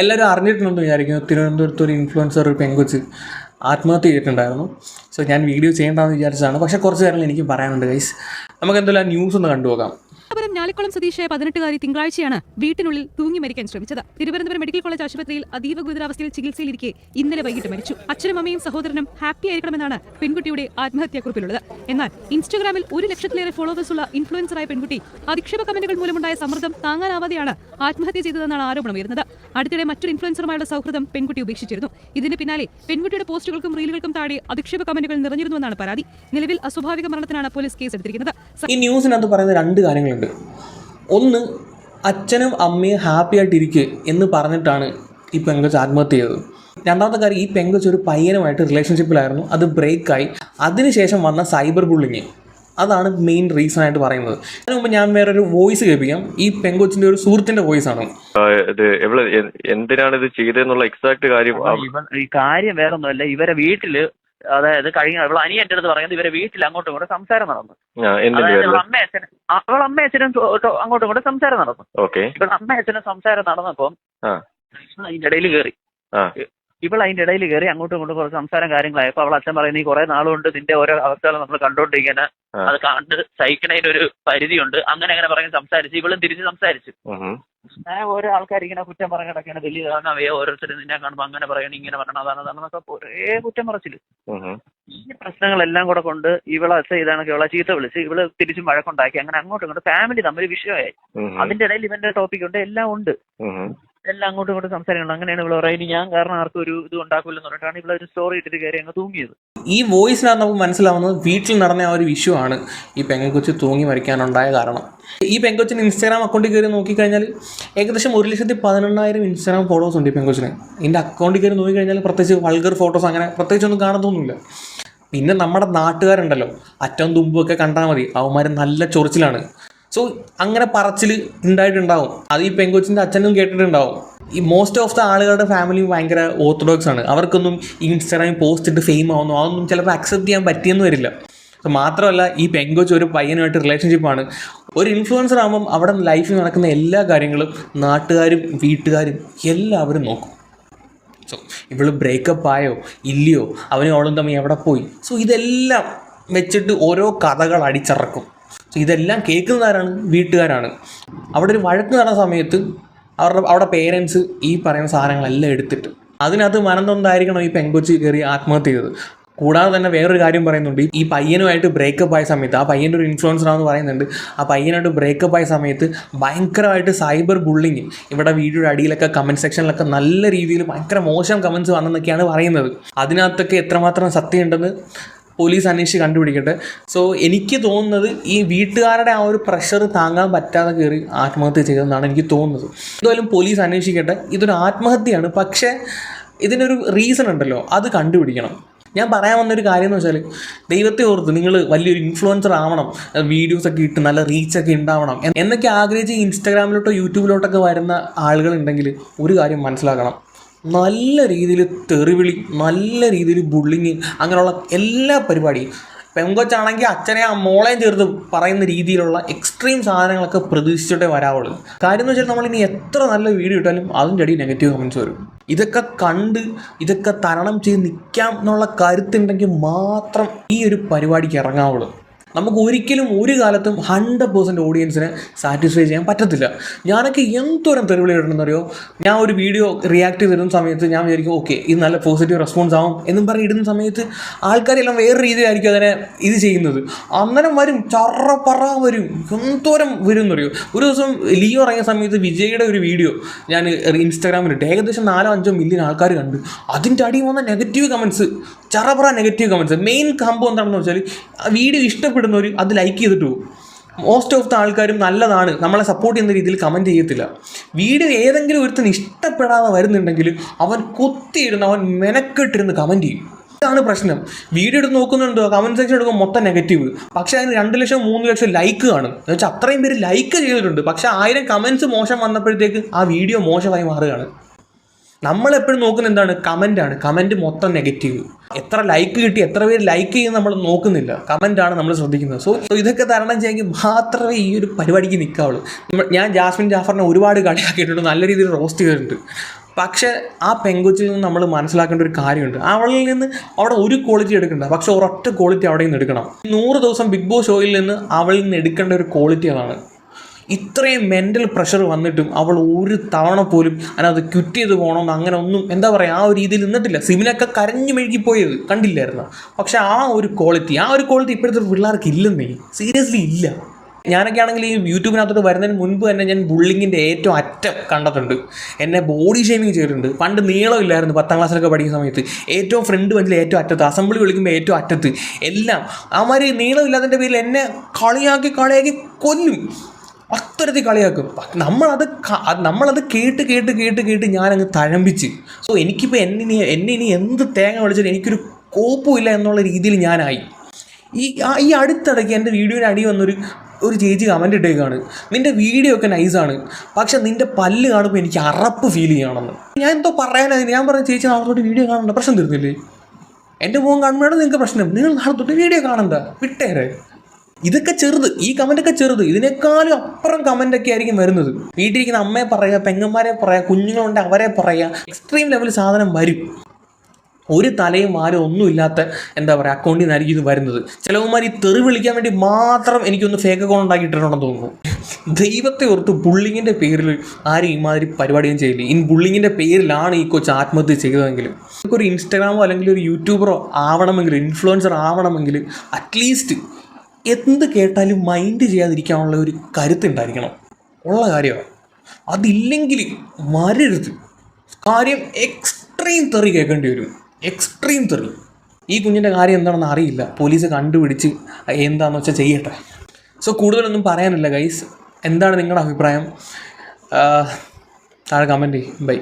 എല്ലാവരും അറിഞ്ഞിട്ടുണ്ടെന്ന് വിചാരിക്കുന്നു. തിരുവനന്തപുരത്ത് ഒരു ഇൻഫ്ലുവൻസർ ഒരു പെങ്കൊച്ച് ആത്മഹത്യ ചെയ്തിട്ടുണ്ടായിരുന്നു. സോ ഞാൻ വീഡിയോ ചെയ്യേണ്ടതെന്ന് വിചാരിച്ചതാണ്. പക്ഷേ കുറച്ച് കാര്യങ്ങൾ എനിക്ക് പറയാനുണ്ട് ഗൈസ് നമുക്ക് എന്തായാലും ന്യൂസ് ഒന്ന് കണ്ടുപോകാം തിരുവനന്തപുരം ഞാലിക്കുളം സ്വദേശിയായ പതിനെട്ടുകാരി തിങ്കളാഴ്ചയാണ് വീട്ടിനുള്ളിൽ തൂങ്ങി മരിക്കാൻ ശ്രമിച്ചത്. തിരുവനന്തപുരം മെഡിക്കൽ കോളേജ് ആശുപത്രിയിൽ അതീവ ഗുരുതരാവസ്ഥയിൽ ചികിത്സയിലിരിക്കെ ഇന്നലെ വൈകിട്ട് മരിച്ചു. അച്ഛനും അമ്മയും സഹോദരനും ഹാപ്പി ആയിരിക്കണമെന്നാണ് പെൺകുട്ടിയുടെ ആത്മഹത്യാക്കുറിപ്പിലുള്ളത്. എന്നാൽ ഇൻസ്റ്റാഗ്രാമിൽ ഒരു ലക്ഷത്തിലേറെ ഫോളോവേഴ്സ് ഉള്ള ഇൻഫ്ലുവൻസറായ പെൺകുട്ടി അധിക്ഷേപ കമന്റുകൾ മൂലമുണ്ടായ സമ്മർദ്ദം താങ്ങാനാവാതെയാണ് ആത്മഹത്യ ചെയ്തതെന്നാണ് ആരോപണം ഉയർന്നത് അടുത്തിടെ മറ്റൊരു ഇൻഫ്ലുവൻസറുമായുള്ള സൗഹൃദം പെൺകുട്ടി ഉപേക്ഷിച്ചിരുന്നു. ഇതിന് പിന്നാലെ പെൺകുട്ടിയുടെ പോസ്റ്റുകൾക്കും റീലുകൾക്കും താഴെ അധിക്ഷേപ കമന്റുകൾ നിറഞ്ഞിരുന്നുവെന്നാണ് പരാതി. നിലവിൽ അസ്വാഭാവിക മരണത്തിനാണ് പോലീസ് കേസ് എടുത്തിരിക്കുന്നത്. ഈ ന്യൂസിനകത്ത് പറയുന്ന രണ്ട് കാര്യങ്ങളുണ്ട്. ഒന്ന് അച്ഛനും അമ്മയും ഹാപ്പി ആയിട്ടിരിക്കുക എന്ന് പറഞ്ഞിട്ടാണ് ഈ പെങ്കൊച്ച് ആത്മഹത്യ ചെയ്തത്. രണ്ടാമത്തെ കാര്യം ഈ പെങ്കൊച്ച് ഒരു പയ്യനുമായിട്ട് റിലേഷൻഷിപ്പിലായിരുന്നു അത് ബ്രേക്കായി അതിനുശേഷം വന്ന സൈബർ ബുള്ളിങ് അതാണ് മെയിൻ റീസൺ ആയിട്ട് പറയുന്നത്. അതിനു മുമ്പ് ഞാൻ വേറൊരു വോയിസ് കേൾപ്പിക്കാം. ഈ പെങ്കൊച്ചിന്റെ ഒരു സുഹൃത്തിന്റെ വോയിസ് ആണ്. ആ, ഇത് എവിടെ എന്തിനാണ് ഇത് ചെയ്തതെന്നുള്ള എക്സാക്ട് കാര്യം ഈ കാര്യം വേറൊന്നുമല്ല. ഇവരെ വീട്ടിൽ അതായത് കഴിഞ്ഞ അവൾ അനിയന്റെ അടുത്ത് പറയുന്നത് ഇവരെ വീട്ടിൽ അങ്ങോട്ടും ഇങ്ങോട്ടും സംസാരം നടന്നു. എന്തിന്റെ അവൾ അമ്മ അച്ഛനും അവൾ അമ്മ അച്ഛനും ടോ- ടോ- അങ്ങോട്ടും ഇങ്ങോട്ടും സംസാരം നടന്നു. ഓക്കെ. ഇവൾ അമ്മ അച്ഛനും സംസാരം നടന്നപ്പം അതിന്റെ ഇടയിൽ കയറി ആ. ഇവൾ അതിന്റെ ഇടയിൽ കയറി അങ്ങോട്ടും ഇങ്ങോട്ടും കുറച്ച് സംസാരം കാര്യങ്ങളായപ്പോ അവൾ അച്ഛൻ പറയുന്നത് ഈ കുറെ നാളുകൊണ്ട് നിന്റെ ഓരോ അവസ്ഥകൾ നമ്മൾ കണ്ടോണ്ടിരിക്കുന്ന അത് കണ്ട് സഹിക്കണതിനൊരു പരിധിയുണ്ട്. അങ്ങനെ അങ്ങനെ പറഞ്ഞ് സംസാരിച്ചു ഇവളും തിരിച്ച് സംസാരിച്ചു. അങ്ങനെ ഞാൻ ഓരോ ആൾക്കാർ ഇങ്ങനെ കുറ്റം പറഞ്ഞ കിടക്കണം വലിയ കാണാവേ ഓരോരുത്തരും നിന്നെ കാണുമ്പോൾ അങ്ങനെ പറയണം ഇങ്ങനെ പറയണം അതാണ് അതാണെന്നൊക്കെ ഒരേ കുറ്റം പറച്ചിൽ. ഈ പ്രശ്നങ്ങളെല്ലാം കൂടെ കൊണ്ട് ഇവളെ അച്ഛ ഇതാണെങ്കിൽ ഇവളെ ചീത്ത വിളിച്ച് ഇവൾ തിരിച്ചും വഴക്കുണ്ടാക്കി. അങ്ങനെ അങ്ങോട്ടും ഇങ്ങോട്ടും ഫാമിലി തമ്മിൽ വിഷയമായി. അതിന്റെ ഇടയിൽ ഇവന്റെ ടോപ്പിക് ഉണ്ട് എല്ലാം ഉണ്ട്. എല്ലാം അങ്ങോട്ടും ഇങ്ങോട്ടും സംസാരിക്കണം. അങ്ങനെയാണ് ഇവിടെ പറയുന്നത്. ഞാൻ കാരണം ആർക്കും ഒരു ഇത് ഉണ്ടാക്കില്ലെന്ന് പറഞ്ഞിട്ടാണ് ഇവിടെ ഒരു സ്റ്റോറി ഇട്ടിട്ട് കയറി അങ്ങ് തൂങ്ങിയത്. ഈ വോയിസിനകത്ത് നമുക്ക് മനസ്സിലാവുന്നത് വീട്ടിൽ നടന്ന ആ ഒരു ഇഷ്യൂ ആണ് ഈ പെങ്കൊച്ച് തൂങ്ങി മരിക്കാനുണ്ടായ കാരണം. ഈ പെങ്കൊച്ചിന് ഇൻസ്റ്റാഗ്രാം അക്കൗണ്ടിൽ കയറി നോക്കിക്കഴിഞ്ഞാൽ ഏകദേശം ഒരു ലക്ഷത്തി പതിനെണ്ണായിരം ഇൻസ്റ്റാഗ്രാം ഫോട്ടോസ് ഉണ്ട് ഈ പെങ്കൊച്ചിന്. ഇതിന്റെ അക്കൗണ്ടിൽ കയറി നോക്കിക്കഴിഞ്ഞാൽ പ്രത്യേകിച്ച് വൾഗർ ഫോട്ടോസ് അങ്ങനെ പ്രത്യേകിച്ചൊന്നും കാണത്തൊന്നുമില്ല പിന്നെ നമ്മുടെ നാട്ടുകാരുണ്ടല്ലോ. അറ്റവും തുമ്പൊക്കെ കണ്ടാൽ മതി. അവന്മാർ നല്ല ചൊറിച്ചിലാണ്. സോ അങ്ങനെ പറച്ചിൽ ഉണ്ടായിട്ടുണ്ടാവും. അത് ഈ പെങ്കൊച്ചിന്റെ അച്ഛനും കേട്ടിട്ടുണ്ടാവും. ഈ മോസ്റ്റ് ഓഫ് ദ ആളുകളുടെ ഫാമിലി ഭയങ്കര ഓർത്തഡോക്സ് ആണ്. അവർക്കൊന്നും ഇൻസ്റ്റാഗ്രാമിൽ പോസ്റ്റ് ഇട്ട് ഫെയിം ആവുന്നു. അതൊന്നും ചിലപ്പോൾ അക്സെപ്റ്റ് ചെയ്യാൻ പറ്റിയെന്ന് വരില്ല. സോ മാത്രമല്ല ഈ പെങ്കൊച്ച് ഒരു പയ്യനുമായിട്ട് റിലേഷൻഷിപ്പാണ് ഒരു ഇൻഫ്ലുവൻസർ ആകുമ്പം അവിടെ ലൈഫിൽ നടക്കുന്ന എല്ലാ കാര്യങ്ങളും നാട്ടുകാരും വീട്ടുകാരും എല്ലാവരും നോക്കും. സോ ഇവൾ ബ്രേക്കപ്പ് ആയോ ഇല്ലയോ അവനും അവളും തമ്മിൽ എവിടെ പോയി? സോ ഇതെല്ലാം വെച്ചിട്ട് ഓരോ കഥകൾ അടിച്ചിറക്കും. സോ ഇതെല്ലാം കേൾക്കുന്നതാരാണ് വീട്ടുകാരാണ്. അവിടെ ഒരു വഴക്ക് നടന്ന സമയത്ത് അവരുടെ അവിടെ പേരൻസ് ഈ പറയുന്ന സാധനങ്ങളെല്ലാം എടുത്തിട്ട് അതിനകത്ത് മനന്തൊന്നായിരിക്കണം ഈ പെങ്കൊച്ചി കയറി ആത്മഹത്യ ചെയ്തത്. കൂടാതെ തന്നെ വേറൊരു കാര്യം പറയുന്നുണ്ട്. ഈ പയ്യനുമായിട്ട് ബ്രേക്കപ്പ് ആയ സമയത്ത് ആ പയ്യന്റെ ഒരു ഇൻഫ്ലുവൻസർ ആണെന്ന് പറയുന്നുണ്ട്. ആ പയ്യനായിട്ട് ബ്രേക്കപ്പ് ആയ സമയത്ത് ഭയങ്കരമായിട്ട് സൈബർ ബുള്ളിങ് ഇവിടെ വീഡിയോയുടെ അടിയിലൊക്കെ കമന്റ് സെക്ഷനിലൊക്കെ നല്ല രീതിയിൽ ഭയങ്കര മോശം കമന്റ്സ് വന്നെന്നൊക്കെയാണ് പറയുന്നത്. അതിനകത്തൊക്കെ എത്രമാത്രം സത്യമുണ്ടെന്ന് പോലീസ് അന്വേഷിച്ച് കണ്ടുപിടിക്കട്ടെ. സോ എനിക്ക് തോന്നുന്നത് ഈ വീട്ടുകാരുടെ ആ ഒരു പ്രഷർ താങ്ങാൻ പറ്റാതെ കയറി ആത്മഹത്യ ചെയ്തതെന്നാണ് എനിക്ക് തോന്നുന്നത്. എന്തായാലും പോലീസ് അന്വേഷിക്കട്ടെ. ഇതൊരു ആത്മഹത്യയാണ്. പക്ഷേ ഇതിനൊരു റീസൺ ഉണ്ടല്ലോ. അത് കണ്ടുപിടിക്കണം. ഞാൻ പറയാൻ വന്നൊരു കാര്യം എന്ന് വെച്ചാൽ ദൈവത്തെ ഓർത്ത് നിങ്ങൾ വലിയൊരു ഇൻഫ്ലുവൻസർ ആവണം. വീഡിയോസ് ഒക്കെ ഇട്ട് നല്ല റീച്ചൊക്കെ ഉണ്ടാവണം. എന്നൊക്കെ ആഗ്രഹിച്ച് ഇൻസ്റ്റാഗ്രാമിലോട്ടോ യൂട്യൂബിലോട്ടൊക്കെ വരുന്ന ആളുകളുണ്ടെങ്കിൽ ഒരു കാര്യം മനസ്സിലാക്കണം. നല്ല രീതിയിൽ തെറിവിളി നല്ല രീതിയിൽ ബുള്ളിങ് അങ്ങനെയുള്ള എല്ലാ പരിപാടിയും. പെങ്കൊച്ചാണെങ്കിൽ അച്ഛനെ ആ മോളെയും ചേർത്ത് പറയുന്ന രീതിയിലുള്ള എക്സ്ട്രീം സാധനങ്ങളൊക്കെ പ്രതീക്ഷിച്ചിട്ടേ വരാവുള്ളൂ. കാര്യം എന്ന് വെച്ചാൽ നമ്മളിനി എത്ര നല്ല വീഡിയോ ഇട്ടാലും അതിന്റെ അടി നെഗറ്റീവ് കമൻസ് വരും. ഇതൊക്കെ കണ്ട് ഇതൊക്കെ തരണം ചെയ്ത് നിൽക്കാം എന്നുള്ള കരുത്തുണ്ടെങ്കിൽ മാത്രം ഈ ഒരു പരിപാടിക്ക് ഇറങ്ങാവുള്ളൂ. നമുക്ക് ഒരിക്കലും ഒരു കാലത്തും ഹൺഡ്രഡ് പേഴ്സന്റ് ഓഡിയൻസിനെ സാറ്റിസ്ഫൈ ചെയ്യാൻ പറ്റത്തില്ല. ഞാനൊക്കെ എന്തോരം തെരുവിളി ഇടണമെന്നറിയോ ഞാൻ ഒരു വീഡിയോ റിയാക്ട് ചെയ്തിരുന്ന സമയത്ത് ഞാൻ വിചാരിക്കും ഓക്കെ ഇത് നല്ല പോസിറ്റീവ് റെസ്പോൺസ് ആവും എന്നും പറഞ്ഞ് ഇടുന്ന സമയത്ത് ആൾക്കാരെല്ലാം വേറെ രീതിയിലായിരിക്കും അതിനെ ഇത് ചെയ്യുന്നത്. അന്നേരം വരും ചറ പറ വരും എന്തോരം വരും എന്നറിയോ ഒരു ദിവസം ലിയോ ഇറങ്ങിയ സമയത്ത് വിജയുടെ ഒരു വീഡിയോ ഞാൻ ഇൻസ്റ്റാഗ്രാമിൽ ഇട്ട് ഏകദേശം നാലോ അഞ്ചോ മില്യൺ ആൾക്കാർ കണ്ടു. അതിന്റെ അടിയിൽ വന്ന നെഗറ്റീവ് കമൻസ് ചറപറ നെഗറ്റീവ് കമൻസ് മെയിൻ സംഭവം എന്താണെന്ന് വെച്ചാൽ വീഡിയോ വീഡിയോ ഇഷ്ടപ്പെടുന്നവർ അത് ലൈക്ക് ചെയ്തിട്ട് പോകും. മോസ്റ്റ് ഓഫ് ദ ആൾക്കാരും നല്ലതാണ്. നമ്മളെ സപ്പോർട്ട് ചെയ്യുന്ന രീതിയിൽ കമന്റ് ചെയ്യത്തില്ല. വീഡിയോ ഏതെങ്കിലും ഒരുത്തിന് ഇഷ്ടപ്പെടാതെ വരുന്നുണ്ടെങ്കിൽ അവൻ കുത്തിയിരുന്ന് അവൻ മെനക്കെട്ടിരുന്ന് കമന്റ് ചെയ്യും. ഇതാണ് പ്രശ്നം. വീഡിയോ എടുത്ത് നോക്കുന്നുണ്ടോ? കമന്റ് സെക്ഷൻ എടുക്കുമ്പോൾ മൊത്തം നെഗറ്റീവ് പക്ഷേ അതിന് രണ്ട് ലക്ഷം മൂന്ന് ലക്ഷം ലൈക്ക് കാണും. എന്ന് വെച്ചാൽ അത്രയും പേര് ലൈക്ക് ചെയ്തിട്ടുണ്ട്. പക്ഷേ ആയിരം കമന്റ്സ് മോശം വന്നപ്പോഴത്തേക്ക് ആ വീഡിയോ മോശമായി മാറുകയാണ്. നമ്മളെപ്പോഴും നോക്കുന്ന എന്താണ്? കമന്റ് ആണ്. കമന്റ് മൊത്തം നെഗറ്റീവ് എത്ര ലൈക്ക് കിട്ടി എത്ര പേര് ലൈക്ക് ചെയ്യുന്ന നമ്മൾ നോക്കുന്നില്ല. കമന്റ് ആണ് നമ്മൾ ശ്രദ്ധിക്കുന്നത്. സോ ഇതൊക്കെ തരണം ചെയ്യാമെങ്കിൽ മാത്രമേ ഈ ഒരു പരിപാടിക്ക് നിൽക്കാവുള്ളൂ ഞാൻ ജാസ്മിൻ ജാഫറിനെ ഒരുപാട് കളിയാക്കിയിട്ടുണ്ട്. നല്ല രീതിയിൽ റോസ്റ്റ് ചെയ്തിട്ടുണ്ട്. പക്ഷേ ആ പെങ്കൊച്ചിൽ നിന്ന് നമ്മൾ മനസ്സിലാക്കേണ്ട ഒരു കാര്യമുണ്ട്. അവളിൽ നിന്ന് അവിടെ ഒരു ക്വാളിറ്റി എടുക്കണ്ട. പക്ഷേ ഒരൊറ്റ ക്വാളിറ്റി അവിടെ നിന്ന് എടുക്കണം. നൂറ് ദിവസം ബിഗ് ബോസ് ഷോയിൽ നിന്ന് അവളിൽ നിന്ന് എടുക്കേണ്ട ഒരു ക്വാളിറ്റി അതാണ് ഇത്രയും മെന്റൽ പ്രഷർ വന്നിട്ടും അവൾ ഒരു തവണ പോലും അതിനകത്ത് ക്വിറ്റ് ചെയ്ത് പോകണമെന്ന് അങ്ങനെ ഒന്നും എന്താ പറയുക ആ ഒരു രീതിയിൽ നിന്നിട്ടില്ല. സിമിനൊക്കെ കരഞ്ഞു മെഴുകി പോയത് കണ്ടില്ലായിരുന്നു? പക്ഷെ ആ ഒരു ക്വാളിറ്റി ആ ഒരു ക്വാളിറ്റി ഇപ്പോഴത്തെ പിള്ളേർക്ക് ഇല്ലെന്നേ. സീരിയസ്ലി ഇല്ല. ഞാനൊക്കെ ആണെങ്കിൽ ഈ യൂട്യൂബിനകത്തോട്ട് വരുന്നതിന് മുൻപ് തന്നെ ഞാൻ ബുള്ളിങ്ങിന്റെ ഏറ്റവും അറ്റം കണ്ടിട്ടുണ്ട് എന്നെ ബോഡി ഷേമിങ് ചെയ്തിട്ടുണ്ട്. പണ്ട് നീളമില്ലായിരുന്നു പത്താം ക്ലാസ്സിലൊക്കെ പഠിക്കുന്ന സമയത്ത്. ഏറ്റവും ഫ്രണ്ട് ബെഞ്ചിൽ ഏറ്റവും അറ്റത്ത് അസംബ്ലി വിളിക്കുമ്പോൾ ഏറ്റവും അറ്റത്ത്. എല്ലാം. അവന്മാർ നീളമില്ലാത്തതിന്റെ പേരിൽ എന്നെ കളിയാക്കി കളിയാക്കി കൊല്ലും. അത്തരത്തിൽ കളിയാക്കും. നമ്മളത് നമ്മളത് കേട്ട് കേട്ട് കേട്ട് കേട്ട് ഞാനങ്ങ് തഴമ്പിച്ച്. സോ എനിക്കിപ്പോൾ എന്നെ ഇനി എന്നെ ഇനി എന്ത് തേങ്ങ വിളിച്ചാലും എനിക്കൊരു കോപ്പുമില്ല എന്നുള്ള രീതിയിൽ ഞാനായി. ഈ ഈ അടുത്തിടയ്ക്ക് എന്റെ വീഡിയോയുടെ അടി വന്നൊരു ഒരു ചേച്ചി കമന്റ് ഇട്ടേക്കാണ്. നിന്റെ വീഡിയോ ഒക്കെ നൈസാണ് പക്ഷെ നിന്റെ പല്ല് കാണുമ്പോൾ എനിക്ക് അറപ്പ് ഫീൽ ചെയ്യണമെന്ന്. ഞാൻ എന്തോ പറയാനായി ഞാൻ പറഞ്ഞ ചേച്ചി നാളെ തൊട്ട് വീഡിയോ കാണണ്ട. പ്രശ്നം തീർന്നില്ലേ? എന്റെ മുഖം കാണുമ്പോഴാണ് നിങ്ങൾക്ക് പ്രശ്നം. നിങ്ങൾ നാളെ തൊട്ട് വീഡിയോ കാണണ്ട. വിട്ടേരെ. ഇതൊക്കെ ചെറുത് ഈ കമന്റൊക്കെ ചെറുത്. ഇതിനേക്കാളും അപ്പുറം കമന്റൊക്കെ ആയിരിക്കും വരുന്നത്. വീട്ടിലിരിക്കുന്ന അമ്മയെ പറയുക പെങ്ങന്മാരെ പറയുക കുഞ്ഞുങ്ങളുണ്ട് അവരെ പറയുക എക്സ്ട്രീം ലെവൽ സാധനം വരും. ഒരു തലയും ഒന്നും ഒന്നുമില്ലാത്ത എന്താ പറയുക അക്കൗണ്ടിൽ നിന്നായിരിക്കും ഇത് വരുന്നത്. ചിലവന്മാർ ഈ തെറി വിളിക്കാൻ വേണ്ടി മാത്രം എനിക്കൊന്ന് ഫേക്ക് അക്കൗണ്ട് ഉണ്ടാക്കിയിട്ടുണ്ടെന്ന് തോന്നുന്നു. ദൈവത്തെ ഓർത്ത് ബുള്ളിങ്ങിന്റെ പേരിൽ ആരും ഇമാതിരി പരിപാടിയും ചെയ്യില്ല. ഇൻ ബുള്ളിങ്ങിന്റെ പേരിലാണ് ഈ കൊച്ചു ആത്മഹത്യ ചെയ്തതെങ്കിലും. ഒരു ഇൻസ്റ്റാഗ്രാമോ അല്ലെങ്കിൽ ഒരു യൂട്യൂബറോ ആവണമെങ്കിൽ ഇൻഫ്ലുവൻസർ ആവണമെങ്കിൽ അറ്റ്ലീസ്റ്റ് എന്ത് കേട്ടാലും മൈൻഡ് ചെയ്യാതിരിക്കാനുള്ള ഒരു കരുത്തുണ്ടായിരിക്കണം. ഉള്ള കാര്യമാണ് അതില്ലെങ്കിൽ മരരുത് കാര്യം എക്സ്ട്രീം തെറി കേൾക്കേണ്ടി വരും. എക്സ്ട്രീം തെറി. ഈ കുഞ്ഞിന്റെ കാര്യം എന്താണെന്ന് അറിയില്ല. പോലീസ് കണ്ടുപിടിച്ച് എന്താണെന്ന് വെച്ചാൽ ചെയ്യട്ടെ. സോ കൂടുതലൊന്നും പറയാനില്ല ഗൈസ് എന്താണ് നിങ്ങളുടെ അഭിപ്രായം? താഴെ കമന്റ് ചെയ്യും. ബൈ